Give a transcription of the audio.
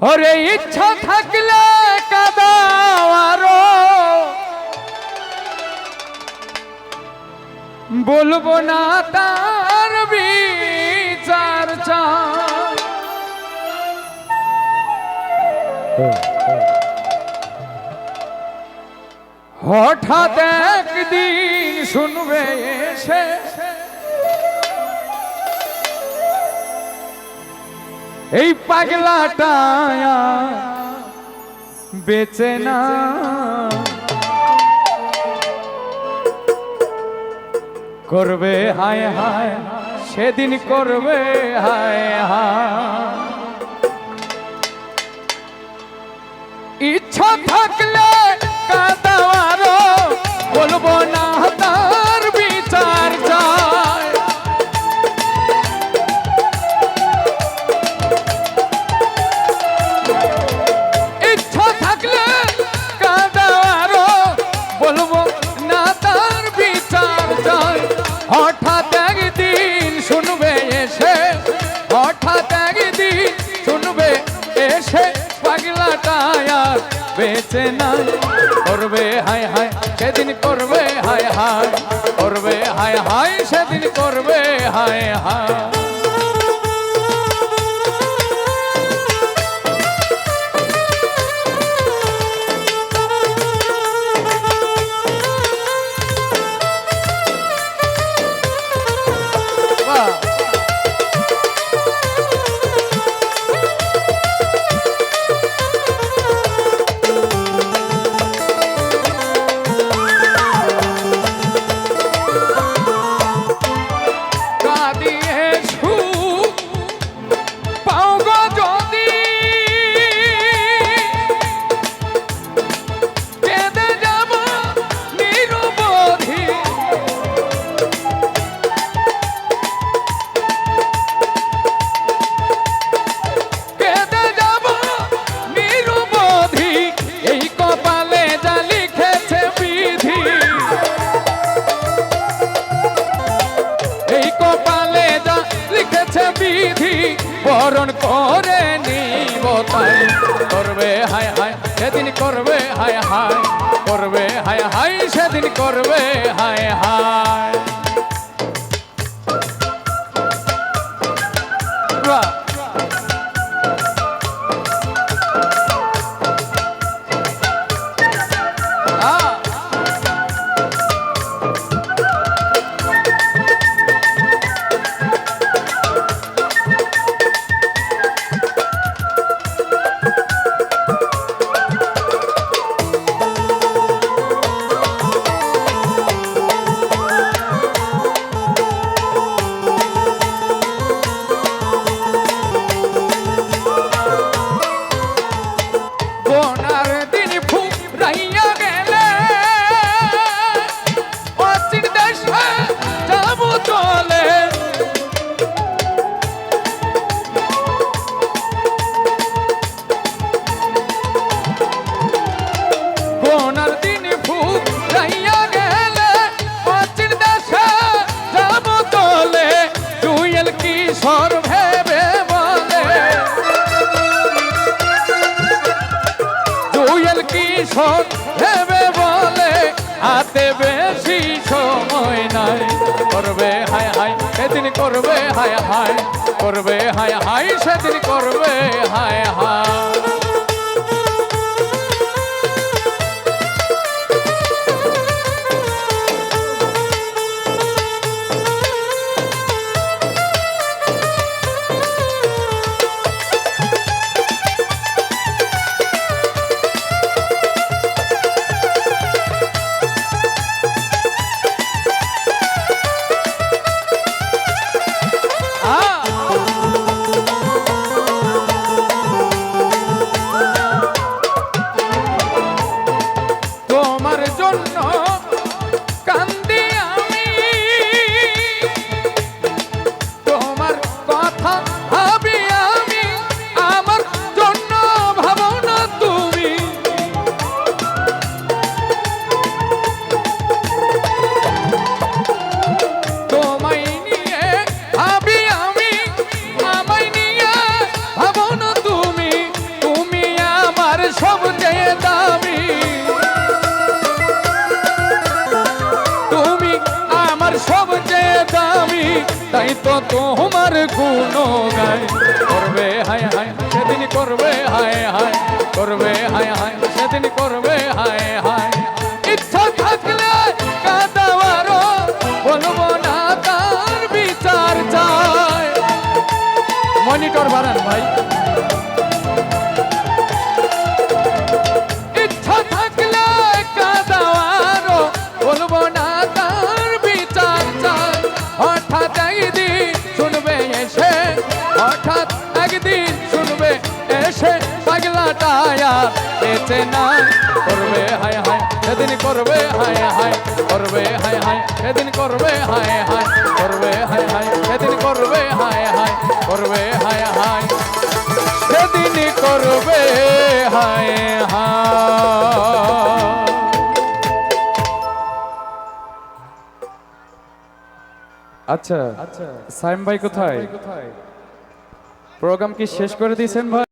ওরে ইচ্ছা থাকলে কাদাওয়ারো বলব না তার বিচার হঠাৎ একদিন শুনবে এসে এই পাগলাটা বেচে না। করবে হায় হায় সেদিন করবে হায় হায়। ইচ্ছা থাকলে হঠাৎ একদিন শুনবে এসে, হঠাৎ একদিন শুনবে এসে, পাগলাটা আর বেঁচে নাই। করবে হায় হায়, সেদিন করবে হায় হায়, করবে হায় হায়, সেদিন করবে হায় হায়। করবে হায় হায় সেদিন করবে হায় হায় করবে হায় হায় সেদিন করবে হায় হায়। কিশোর ভেবে বলে, হাতে বেশি সময় নাই। করবে হায় হায়, সেদিন করবে হায় হায়, করবে হায় হায়, সেদিন করবে হায় হায়। 他 তাই তো তোমার গুণ গায় করবে, হায় হায়, সেদিন করবে, হায় হায়, করবে, হায় হায়, সেদিন করবে, হায় হায়। ইচ্ছা থাকলে কাদাওয়ারও বলব না, তার বিচার চায় মনিটর বাড়ান ভাই। বেঁচে করবে হায় হায় সেদিন করবে হায় হায় করবে হায় হায় সেদিন করবে হায় হায় করবে হায় হায় সেদিন করবে হায় হায় করবে হায় হায় সেদিন করবে হায় হায়। আচ্ছা আচ্ছা। সাইম ভাই কোথায়? প্রোগ্রাম কি শেষ করে দিয়েছেন ভাই?